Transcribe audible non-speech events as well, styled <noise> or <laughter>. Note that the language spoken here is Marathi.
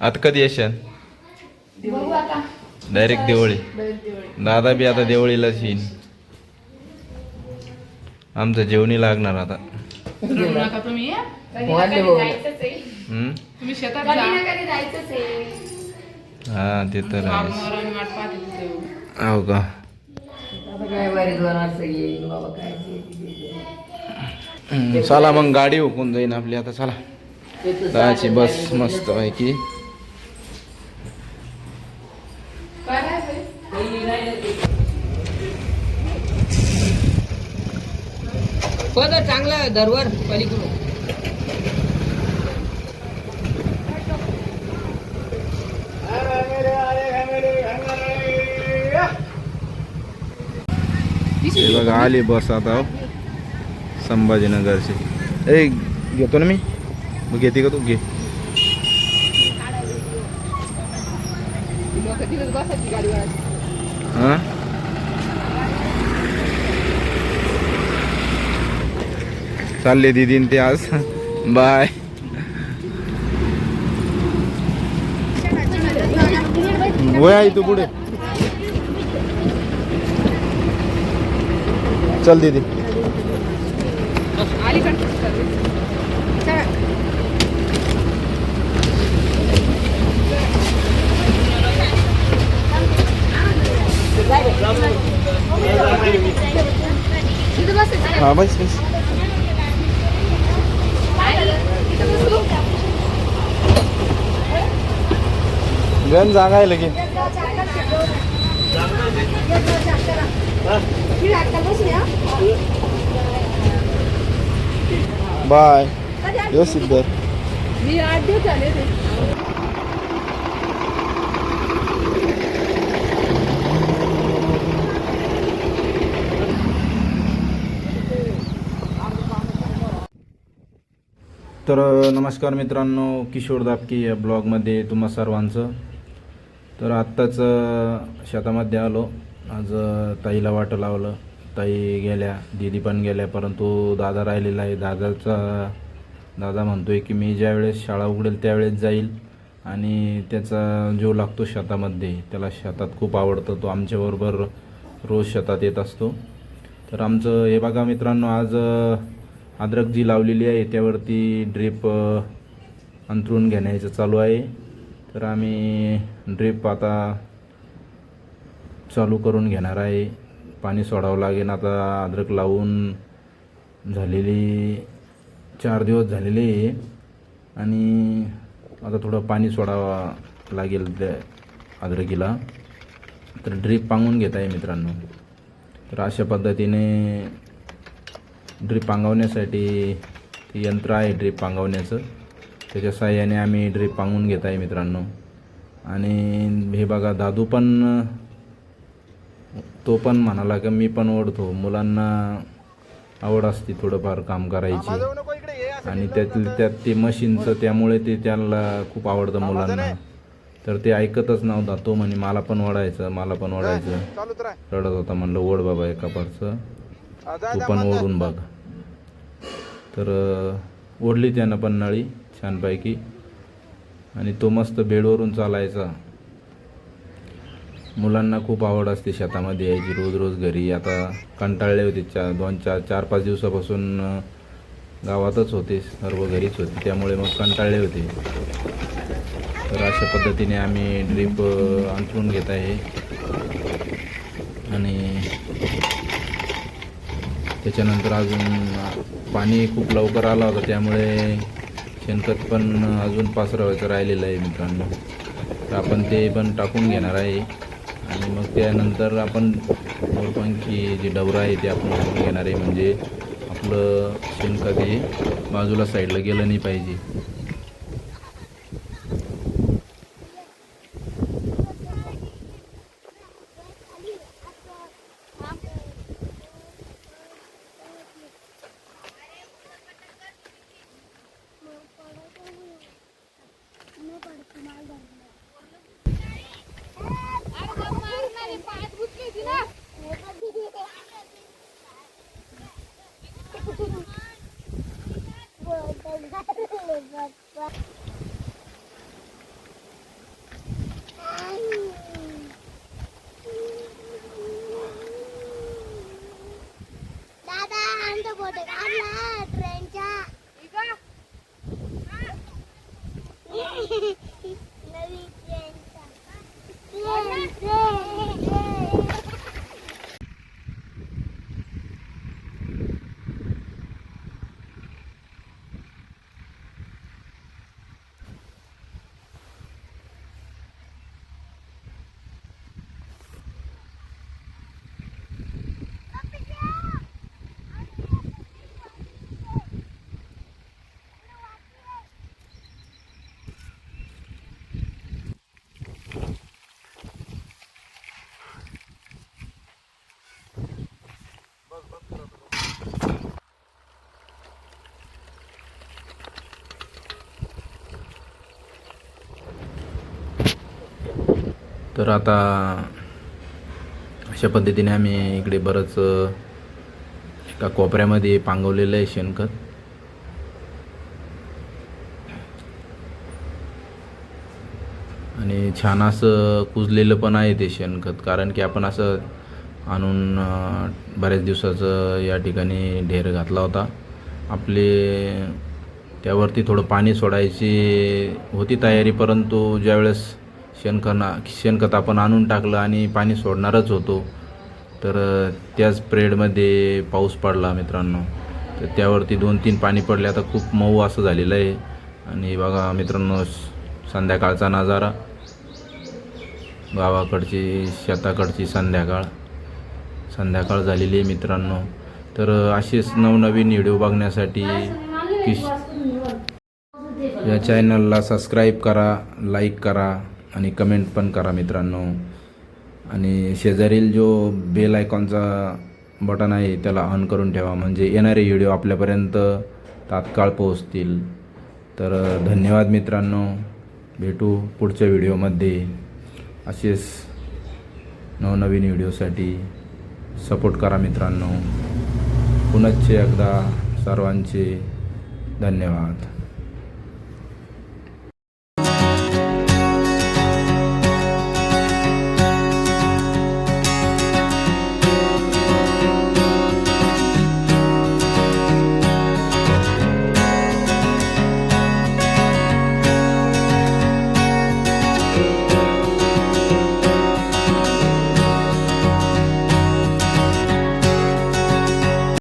आता कधी येशाल? बघू आता. डायरेक्ट दिवाळी. डायरेक्ट दिवाळी. दादा बी आता दिवाळीलाच येईन आमचं जेवणी लागणार आता. रडू नका तुम्ही हं? कधी कधी कधी कधी हा ते तर आहे. हो का? आता काय बारी दोन वाजता येईल बाबा काय ते- ते- ते- हम्म, चला मग गाडी हुकून जाईन आपली आता चला ते तर दहाची साधं बस. मस्त पैकी काय नाही बाई. ते. चांगला आहे, दरवर पलीकडून बघा आली बस आता हो. संभाजीनगरची. ए घेतो ना मी. मग घेते का तू? घे. हा? चालले दिदीन ते आज. बाय. वय आई तू पुढे. चल दीदी. हा बस बस. गण जागा आहे लगे बाय. व्यवस्थित दर मी आठ दिवस झाले ते तर नमस्कार मित्रांनो किशोर दापकी या ब्लॉगमध्ये तुम्हा सर्वांचं. तर आत्ताच शेतामध्ये आलो. आज ताईला वाटं लावलं. ताई गेल्या दिदी पण गेल्या परंतु दादा राहिलेला आहे. दादाचा दादा म्हणतो आहे की मी ज्यावेळेस शाळा उघडेल त्यावेळेस जाईल आणि त्याचा जो लागतो शेतामध्ये. त्याला शेतात खूप आवडतं. तो आमच्याबरोबर रोज शेतात येत असतो. तर आमचं हे बघा मित्रांनो आज अद्रक जी लावलेली आहे. त्यावरती ड्रीप अंतरून घेण्याचं चालू आहे. तर आम्ही ड्रीप आता चालू करून घेणार आहे. पाणी सोडावं लागेल. आता अद्रक लावून झालेली चार दिवस झालेले आहे. आणि आता थोडं पाणी सोडावं लागेल त्या अद्रकीला. तर ड्रीप पांगून घेत आहे मित्रांनो. तर अशा पद्धतीने ड्रीप पांगवण्यासाठी ते यंत्र आहे ड्रीप पांगवण्याचं. त्याच्या साह्याने आम्ही ड्रीप पांगून घेत आहे मित्रांनो. आणि हे बघा दादू पण तो पण म्हणाला की मी पण ओढतो. मुलांना आवड असते थोडंफार काम करायची. आणि त्यातल्या त्यात ते मशीनचं त्यामुळे ते त्याला खूप आवडतं मुलांना. तर ते ऐकतच नव्हता. तो म्हणे मला पण ओढायचं मला पण ओढायचं. रडत होता म्हणलं ओढ बाबा एका पारचं तू पण ओढून बघ. तर ओढली त्यानं पण नळी छानपैकी. आणि तो मस्त बेडवरून चालायचा. मुलांना खूप आवड असते शेतामध्ये यायची रोज रोज घरी. आता कंटाळले होते चा दोन चार चार पाच दिवसापासून गावातच होते सर्व घरीच होते. त्यामुळे मग कंटाळले होते. तर अशा पद्धतीने आम्ही ड्रीप अंथरून घेत आहे. आणि त्याच्यानंतर अजून पाणी खूप लवकर आलं होतं. त्यामुळे शेणखत पण अजून पासरवायचं राहिलेलं आहे मित्रांनो. तर आपण ते पण टाकून घेणार आहे. आणि मग त्यानंतर आपण मोरपंखी जे डवरा आहे ते आपण टाकून घेणार आहे. म्हणजे आपलं शेणखत हे बाजूला साईडला गेलं नाही पाहिजे. आमचा फोटो काढला ट्रेनच्या <laughs> नवीन ट्रेनचा ट्रेन ट्रेन तर आता अशा पद्धतीने आम्ही इकडे बरंच एका कोपऱ्यामध्ये पांगवलेलं आहे शेणखत. आणि छान असं कुजलेलं पण आहे ते शेणखत कारण की आपण असं आणून बऱ्याच दिवसाचं या ठिकाणी ढेर घातला होता. आपले त्यावरती थोडं पाणी सोडायची होती तयारी परंतु ज्यावेळेस शेणखना शेणखत आपण आणून टाकलं आणि पाणी सोडणारच होतो. तर त्याच प्रेडमध्ये पाऊस पडला मित्रांनो. तर त्यावरती दोन तीन पाणी पडले. आता खूप मऊ असं झालेलं आहे. आणि बघा मित्रांनो संध्याकाळचा नजारा. गावाकडची शेताकडची संध्याकाळ. संध्याकाळ झालेली आहे मित्रांनो. तर असेच नवनवीन व्हिडिओ बघण्यासाठी किश या चॅनलला सबस्क्राईब करा लाईक करा. आणि कमेंट पण करा मित्रांनो. आणि शेजारील जो बेल आयकॉनचा बटन आहे त्याला ऑन करून ठेवा. म्हणजे येणारे व्हिडिओ आपल्यापर्यंत तात्काळ पोहोचतील. तर धन्यवाद मित्रांनो. भेटू पुढच्या व्हिडिओमध्ये असेच नवनवीन व्हिडिओसाठी सपोर्ट करा मित्रांनो. पुनश्च एकदा सर्वांचे धन्यवाद.